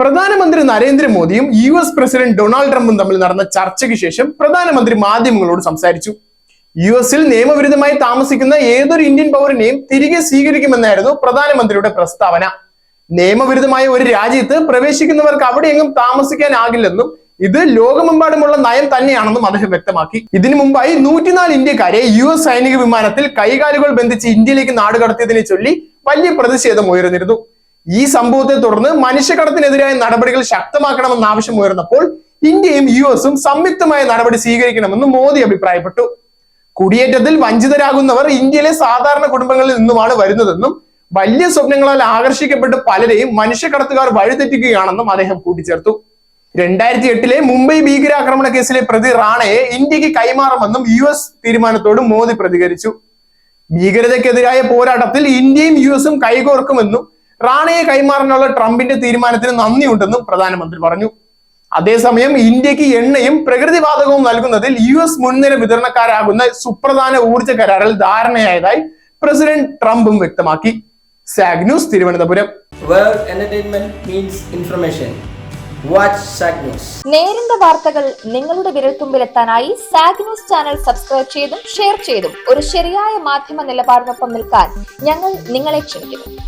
പ്രധാനമന്ത്രി നരേന്ദ്രമോദിയും U S president Donald ട്രംപും തമ്മിൽ നടന്ന ചർച്ചയ്ക്ക് ശേഷം പ്രധാനമന്ത്രി മാധ്യമങ്ങളോട് സംസാരിച്ചു. യു എസിൽ നിയമവിരുദ്ധമായി താമസിക്കുന്ന ഏതൊരു ഇന്ത്യൻ പൗരനെയും തിരികെ സ്വീകരിക്കുമെന്നായിരുന്നു പ്രധാനമന്ത്രിയുടെ പ്രസ്താവന. നിയമവിരുദ്ധമായ ഒരു രാജ്യത്ത് പ്രവേശിക്കുന്നവർക്ക് അവിടെയെങ്ങും താമസിക്കാനാകില്ലെന്നും ഇത് ലോകമെമ്പാടുമുള്ള നയം തന്നെയാണെന്നും അദ്ദേഹം വ്യക്തമാക്കി. ഇതിനു മുമ്പായി നൂറ്റിനാല് ഇന്ത്യക്കാരെ യു എസ് സൈനിക വിമാനത്തിൽ കൈകാലുകൾ ബന്ധിച്ച് ഇന്ത്യയിലേക്ക് നാടുകടത്തിയതിനെ ചൊല്ലി വലിയ പ്രതിഷേധം ഉയർന്നിരുന്നു. ഈ സംഭവത്തെ തുടർന്ന് മനുഷ്യകടത്തിനെതിരായ നടപടികൾ ശക്തമാക്കണമെന്ന ആവശ്യം ഉയർന്നപ്പോൾ ഇന്ത്യയും യു എസും സംയുക്തമായ നടപടി സ്വീകരിക്കണമെന്ന് മോദി അഭിപ്രായപ്പെട്ടു. കുടിയേറ്റത്തിൽ വഞ്ചിതരാകുന്നവർ ഇന്ത്യയിലെ സാധാരണ കുടുംബങ്ങളിൽ നിന്നുമാണ് വരുന്നതെന്നും വലിയ സ്വപ്നങ്ങളാൽ ആകർഷിക്കപ്പെട്ട് പലരെയും മനുഷ്യക്കടത്തുകാർ വഴിതെറ്റിക്കുകയാണെന്നും അദ്ദേഹം കൂട്ടിച്ചേർത്തു. രണ്ടായിരത്തി എട്ടിലെ മുംബൈ ഭീകരാക്രമണ കേസിലെ പ്രതി റാണയെ ഇന്ത്യയ്ക്ക് കൈമാറുമെന്നും യു എസ് തീരുമാനത്തോട് മോദി പ്രതികരിച്ചു. ഭീകരതയ്ക്കെതിരായ പോരാട്ടത്തിൽ ഇന്ത്യയും യു എസും കൈകോർക്കുമെന്നും റാണയെ കൈമാറാനുള്ള ട്രംപിന്റെ തീരുമാനത്തിന് നന്ദിയുണ്ടെന്നും പ്രധാനമന്ത്രി പറഞ്ഞു അതേസമയം ഇന്ത്യയ്ക്ക് എണ്ണയും പ്രകൃതിവാതകവും നൽകുന്നതിൽ യു എസ് മുൻനിര വിതരണക്കാരാകുന്ന സുപ്രധാന ഊർജ കരാറിൽ ധാരണയായതായി പ്രസിഡന്റ് ട്രംപും വ്യക്തമാക്കി zag News Thiruvananthapuram where entertainment means information. Watch SAC News. നേരിന്റെ വാർത്തകൾ നിങ്ങളുടെ വിരൽത്തുമ്പിലെത്താനായി സാഗ് ന്യൂസ് ചാനൽ സബ്സ്ക്രൈബ് ചെയ്തും ഷെയർ ചെയ്തും ഒരു ശരിയായ മാധ്യമ നിലപാടിനൊപ്പം നിൽക്കാൻ ഞങ്ങൾ നിങ്ങളെ ക്ഷണിക്കുന്നു